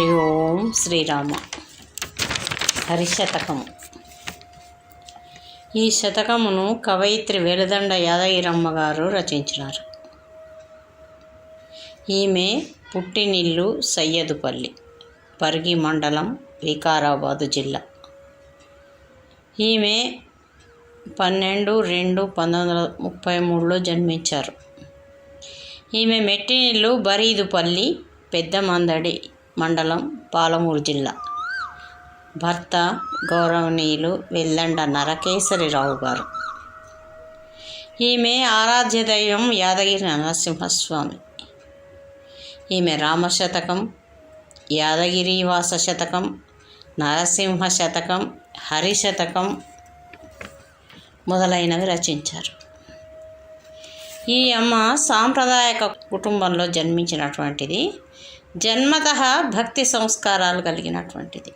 హరి ఓం శ్రీరామ హరిశతకము ఈ శతకమును కవయిత్రి వేలదండ యాదగిరమ్మ గారు రచించినారు. ఈమె పుట్టినిల్లు సయ్యదుపల్లి పరిగి మండలం వికారాబాదు జిల్లా. ఈమె పన్నెండు రెండు పంతొమ్మిది వందల ముప్పై మూడులో జన్మించారు. ఈమె మెట్టినిల్లు బరీదుపల్లి పెద్ద మందడి మండలం పాలమూరు జిల్లా. భర్త గౌరవనీయులు వెల్లండ నరకేశ్వరిరావు గారు. ఈమె ఆరాధ్య దైవం యాదగిరి నరసింహస్వామి. ఈమె రామశతకం యాదగిరి వాస శతకం నరసింహ శతకం హరిశతకం మొదలైనవి రచించారు. ఈ అమ్మ సాంప్రదాయక కుటుంబంలో జన్మించినటువంటిది జన్మత భక్తి సంస్కారాలు కలిగినటువంటిది.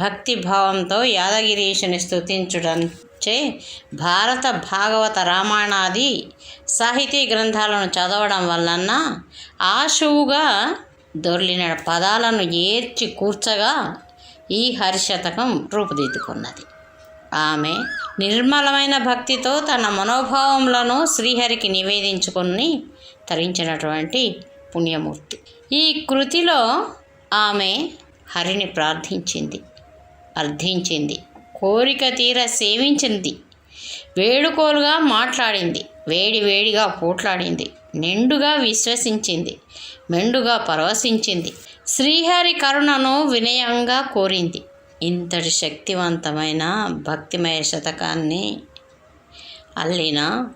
భక్తి భావంతో యాదగిరీషుని స్తుతించుడంచే భారత భాగవత రామాయణాది సాహితీ గ్రంథాలను చదవడం వలన ఆశువుగా దొర్లిన పదాలను ఏర్చి కూర్చగా ఈ హరిశతకం రూపుదిద్దుకున్నది. ఆమె నిర్మలమైన భక్తితో తన మనోభావములను శ్రీహరికి నివేదించుకొని తరించినటువంటి పుణ్యమూర్తి. ఈ కృతిలో ఆమె హరిని ప్రార్థించింది అర్థించింది కోరిక తీర సేవించింది వేడుకోలుగా మాట్లాడింది వేడి వేడిగా పోట్లాడింది నిండుగా విశ్వసించింది మెండుగా పరవశించింది శ్రీహరి కరుణను వినయంగా కోరింది. ఇంతటి శక్తివంతమైన భక్తిమయ శతకాన్ని అల్లిన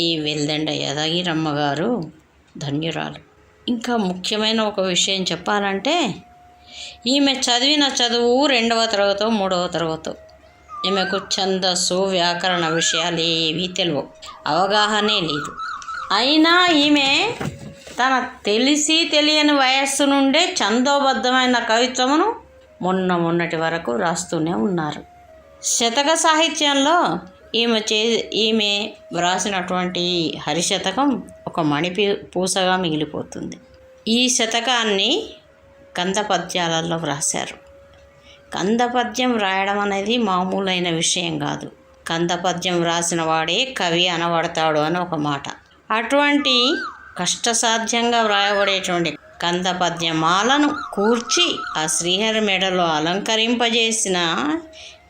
ఈ వెల్దండ యదగిరమ్మ గారు ధన్యురాలు. ఇంకా ముఖ్యమైన ఒక విషయం చెప్పాలంటే ఈమె చదివిన చదువు రెండవ తరగతో మూడవ తరగతో. ఈమెకు ఛందస్సు వ్యాకరణ విషయాలు ఏవీ తెలియవు అవగాహనే లేదు. అయినా ఈమె తన తెలిసి తెలియని వయస్సు నుండే ఛందోబద్ధమైన కవిత్వమును మొన్న మొన్నటి వరకు రాస్తూనే ఉన్నారు. శతక సాహిత్యంలో ఈమె చే ఈమె వ్రాసినటువంటి హరిశతకం ఒక మణిపి పూసగా మిగిలిపోతుంది. ఈ శతకాన్ని కందపద్యాలలో వ్రాశారు. కందపద్యం వ్రాయడం రాయడం అనేది మామూలైన విషయం కాదు. కందపద్యం వ్రాసిన వాడే కవి అనబడతాడు అని ఒక మాట. అటువంటి కష్టసాధ్యంగా వ్రాయబడేటువంటి కందపద్యమాలను కూర్చి ఆ శ్రీహరి మెడలో అలంకరింపజేసిన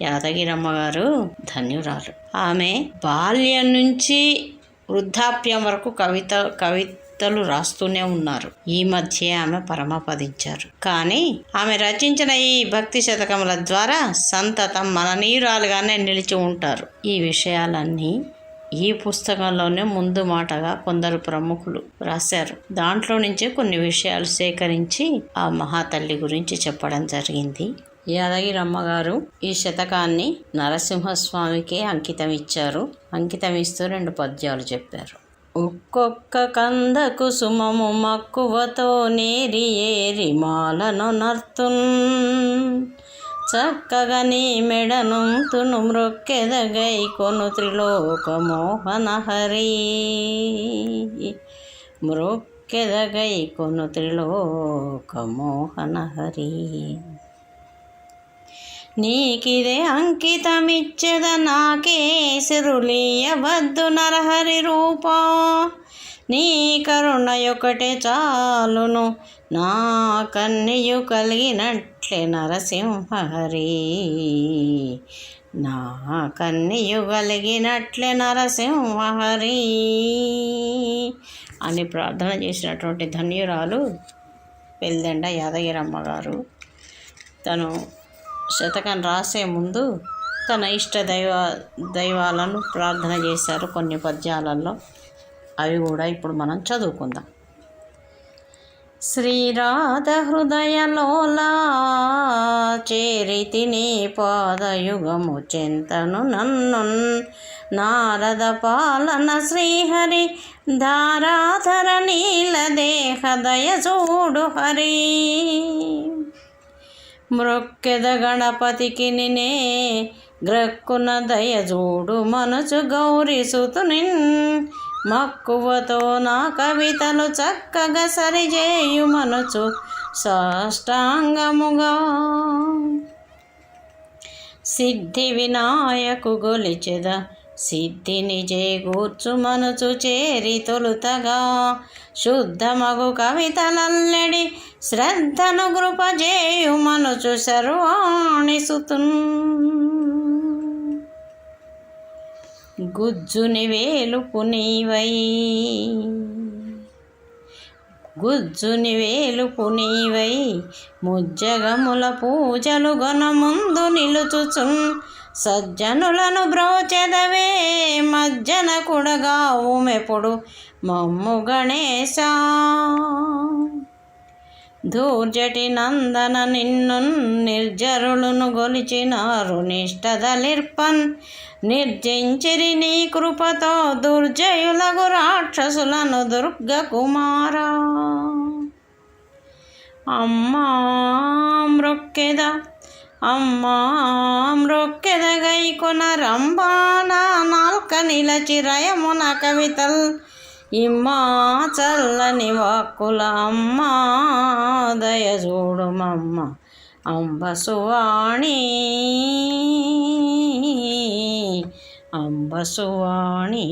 యాదగిరమ్మ గారు ధన్యురాలు. ఆమె బాల్యం నుంచి వృద్ధాప్యం వరకు కవిత కవితలు రాస్తూనే ఉన్నారు. ఈ మధ్య ఆమె పరమపదించారు. కానీ ఆమె రచించిన ఈ భక్తి శతకముల ద్వారా సంతతం మననీయురాలుగానే నిలిచి ఉంటారు. ఈ విషయాలన్నీ ఈ పుస్తకంలోనే ముందు మాటగా కొందరు ప్రముఖులు రాశారు. దాంట్లో నుంచే కొన్ని విషయాలు సేకరించి ఆ మహాతల్లి గురించి చెప్పడం జరిగింది. యాదగిరమ్మ గారు ఈ శతకాన్ని నరసింహస్వామికే అంకితం ఇచ్చారు అంకితం ఇస్తూ రెండు పద్యాలు చెప్పారు. ఒక్కొక్క కంద కుసుమము మక్కువతో నేరి ఏరి మాలను నర్తున్. చక్కగా నీ మెడను తును మృక్కెదగై కొను త్రిలోక మోహన హరి మృక్కెదగై కొను త్రిలోక మోహన హరి నీకిదే అంకితమిచ్చద నాకేసిరులీయవద్దు నరహరి రూపా. నీ కరుణయొకటే చాలును నా కన్నీయు కలిగినట్లే నరసింహహరి. నా కన్నీయు కలిగినట్లే నరసింహహరి అని ప్రార్థన చేసినటువంటి ధన్యురాలు పెళ్ళండ యాదగిరమ్మ గారు. తను శతకం రాసే ముందు తన ఇష్ట దైవ దైవాలను ప్రార్థన చేశారు కొన్ని పద్యాలలో. అవి కూడా ఇప్పుడు మనం చదువుకుందాం. శ్రీరాధ హృదయలోలా చేరితి నీ పాదయుగము చింతను నన్ను నారద పాలన శ్రీహరి ధారాధర నీల దేహదయ చూడు హరి. మృక్కెద గణపతికి నినే గ్రక్కున దయజూడు మనసు గౌరీసుతుని మక్కువతో నా కవితలు చక్కగా సరిచేయు మనసు సాష్టాంగముగా. సిద్ధి వినాయకు గొలిచెద సిద్ధిని చేకూర్చు మనసు చేరి తొలుతగా. శుద్ధమగు కవితలల్లెడి శ్రద్ధను కృపజేయు మనసు సర్వాణి సుతున్ గుజ్జుని వేలుపు నీవై. గుజ్జుని వేలుపు నీవై. ముజ్జగముల పూజలు గొనముందు నిలుచుచున్. సజ్జనులను బ్రోచెదవే మజ్జన కుడగా మెప్పుడు మమ్ము గణేశా. ధూర్జటి నందన నిన్ను నిర్జరులను గొలిచినారు నిష్టదలిర్పన్. నిర్జించిరి నీ కృపతో దుర్జయులగు రాక్షసులను దుర్గ కుమారా. అమ్మా మృక్కెద అమ్మా మృక్కెద గైకొన రంబాన నాల్క నిలచిరయమున కవితల్. ఇమ్మా చల్లని వాక్కుల అమ్మా దయ చూడుమమ్మ అంబ సువాణి. అంబ సువాణి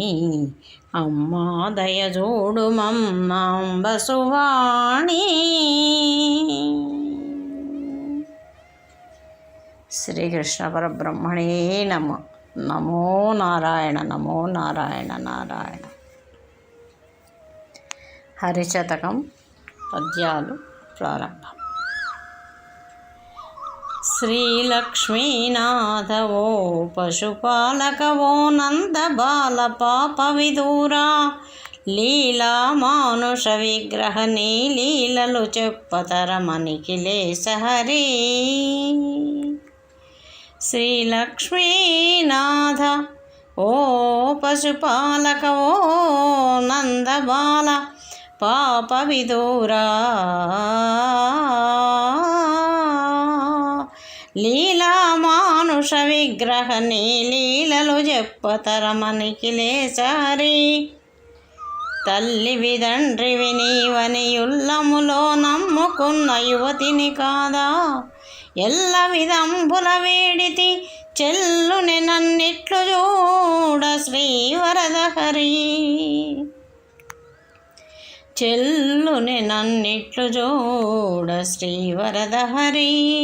అమ్మా దయ చూడుమమ్మ అంబ సువాణి. శ్రీకృష్ణ పరబ్రహ్మణే నమ. నమో నారాయణ నమో నారాయణ నారాయణ. హరిశతకం పద్యాలు ప్రారంభం. శ్రీలక్ష్మీనాథవో పశుపాలకవో నందబాల పాప విదూరా లీలా మానుష విగ్రహ నీ లీలలు చెప్పతరమనికిలేశ హరి శ్రీలక్ష్మీనాథ ఓ పశుపాలక ఓ నందబాల పాప విదూరా లీలా మానుష విగ్రహ నీ లీలలు చెప్పతరమనికి లేసారి తల్లి విదండ్రి వినీవని ఉల్లములో నమ్ముకున్న యువతిని కాదా? ఎల్ల విదంబుల వేడితి చెల్లుని నన్నిట్లు చూడ శ్రీవరదహరి. చెల్లుని నన్నిట్లు చూడ శ్రీవరదహరి.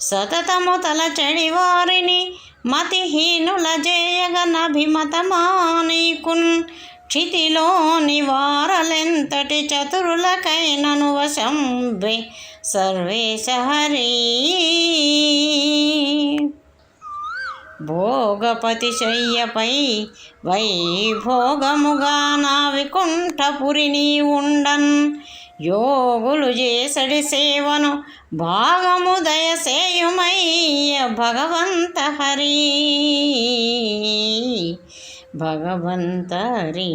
సతతము తలచడి వారిని మతిహీనుల జేయగనభిమతమానీకున్ క్షితిలోని వారలెంతటి చతురులకైనను వశంబి సర్వేశహరీ భోగపతి శయ్యపై వైభోగముగా నా వికుంఠపురి నీ ఉండన్ యోగులు చేసడి సేవను భాగము దయసేయుమయ్య భగవంత హరి భగవంత హరి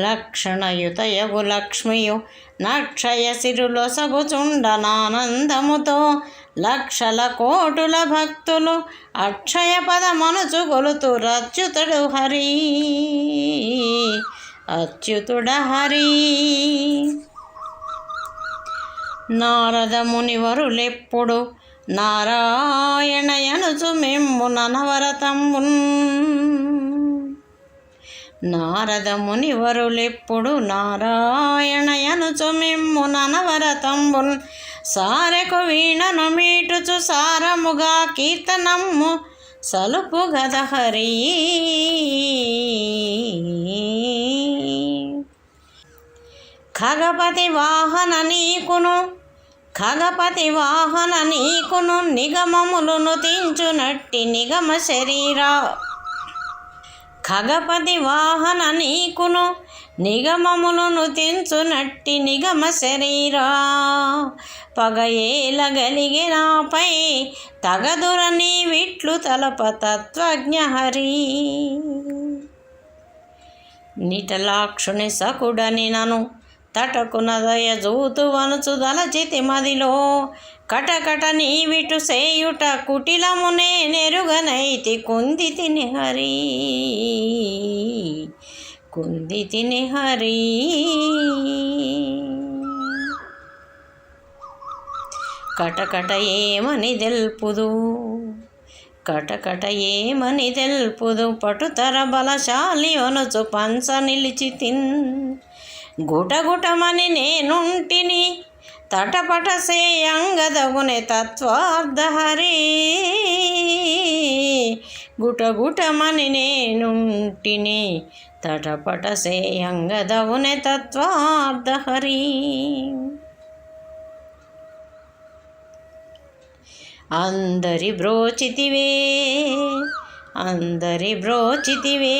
లక్షణయుతయగు లక్ష్మియు నక్షయ సిరులొసగుచుండనానందముతో లక్షల కోటుల భక్తులు అక్షయ పదమనుచు గొలుతు రచ్యుతుడు హరి అచ్యుతుడ హరి. నారద మునివరులెప్పుడు నారాయణయనుచు మెమ్ము ననవరతమ్మున్ నారద మునివరులెప్పుడు నారాయణయనుచు మెమ్ము ననవరతంబున్ సారెకు వీణను మీటుచు సారముగా కీర్తనము సలుపు గదహరి. ఖగపతి వాహన నీకును ఖగపతి వాహన నీకును నిగమములను తించునట్టి నిగమ శరీరా. ఖగపతి వాహన నీకును నిగమములను తించునట్టి నిగమ శరీరా. పగయేలగలిగి నాపై తగదురని విట్లు తలప తత్వజ్ఞ హరి నిటలాక్షుని సకుడని నను తటకున దయ జూతు వనుచు దలచితి మదిలో కటకట నీవిటు సేయుట కుటిలమునే నెరుగనైతి కుంది తిని హరి. కుంది తిని హరి. కటకట ఏమని తెలుపుదు? కటకట ఏమని తెలుపుదు? పటుతర బలశాలి అనుచు పంచ నిలిచి తిన్. గుటగుటమని నేనుంటిని తటపట సేయంగదగునే తత్వార్థహరి గుటగుటమని నేనుంటిని తటపట సేయంగదవుని తత్వార్థహరి అందరి బ్రోచితివే అందరి బ్రోచితివే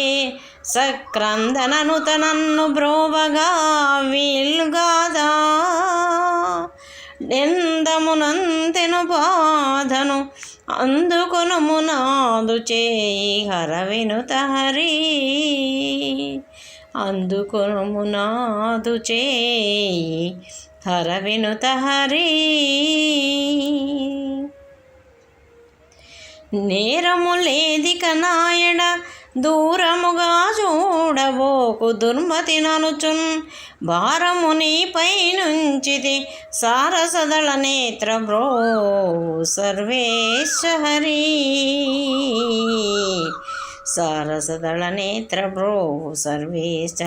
సక్రందనను తనన్ను బ్రోవగా వీలుగాదా. నిందమునంతెను బాధను అందుకొను మునాదు చేయి హర వినుత హరి అందుకొను మునాదు చేయి హర వినుత హరి నేరము లేదిక నాయడ దూరముగా చూడబోకు దుర్మతి ననుచున్. భారము నీపై నుంచిది సారసదళ నేత్ర బ్రో సర్వేశ సారసదళ నేత్ర బ్రో సర్వేశ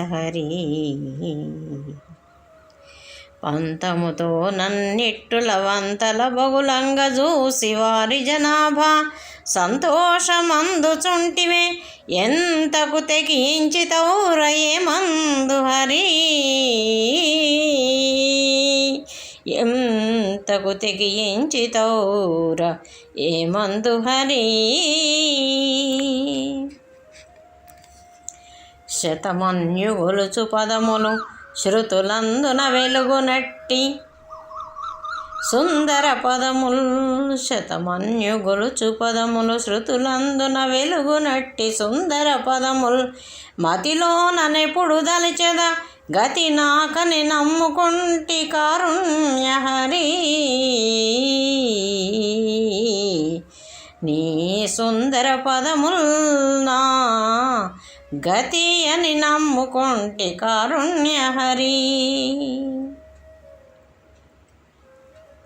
పంతముతో నన్నిట్టుల వంతల బగులంగ చూసి వారి జనాభా సంతోషమందుచుంటివే. ఎంతకు తెగించితౌరయే మందు హరి. ఎంతకు తెగించితౌర ఏ మందు హరి. శతమన్యుగులుచు పదములు శృతులందున వెలుగునట్టి సుందర పదముల్ శతమన్యు గొలుచు పదములు శృతులందున వెలుగునట్టి సుందర పదముల్ మతిలోననే దలిచెద గతి నాకని నమ్ముకుంటి కారుణ్య హరి నీ సుందర పదముల్ నా గతి అని నమ్ముకుంటి కారుణ్య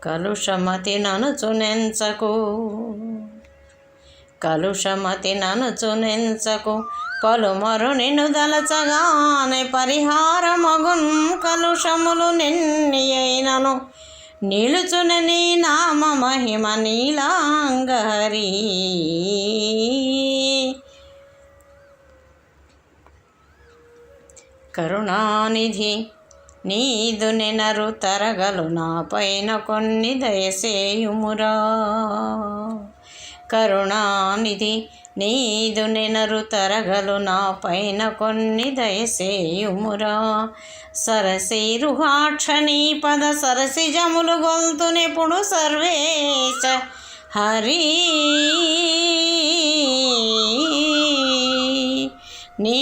కలుషమతి ననుచునెంచకు కలుషమతి ననుచునెంచకు పలుమరు నిన్ను దలచగానే పరిహారమగున్ కలుషములు నిన్ని అయినను. నిలుచున నీ నామ మహిమ నీలాంగహరి. కరుణానిధి నీదు నెనరు తరగలు నా పైన కొన్ని దయసేయుమురా. కరుణానిధి నీదు నెనరు తరగలు నా పైన కొన్ని దయసేయుమురా. సరసీరుహాక్ష నీ పద సరసి జములు గొంతునెప్పుడు సర్వేశ హరి. నీ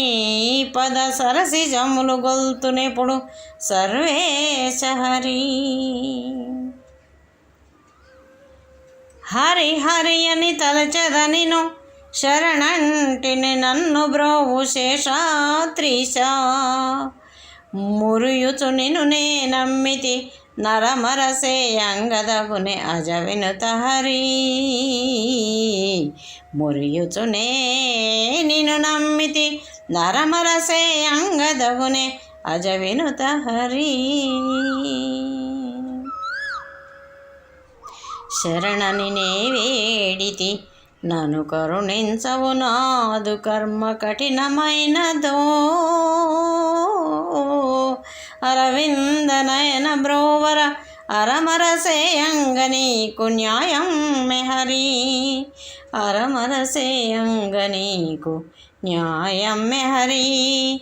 పద సరసి జములు గొల్తునెప్పుడు సర్వేశహరి హరి హరి అని తలచదనిను శరణంటిని నన్ను బ్రోవు శేషాత్రిశ మురియుచు నిను నే నమ్మితి నరమరసే అంగదగునే అజవినుత హరి. మురియుచునే నిను నమ్మితి నరమరసే అంగదగునే అజ వినుత హరి. శరణని నే వేడితి నను కరుణించవు నాదు కర్మ కఠినమైనదో అరవింద నయన బ్రోవర అరమరసేయంగని నీకు న్యాయం మెహరి అరమరసేయంగని న్యాయం మెహరి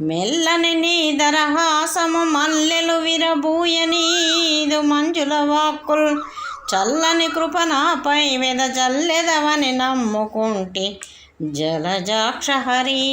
మెల్లని నీ దరహాసము మల్లెలు విరబూయనీదు మంజుల వాక్కుల్ చల్లని కృప నాపై వెద చల్లెదవని నమ్ముకుంటే జలజాక్ష హరి.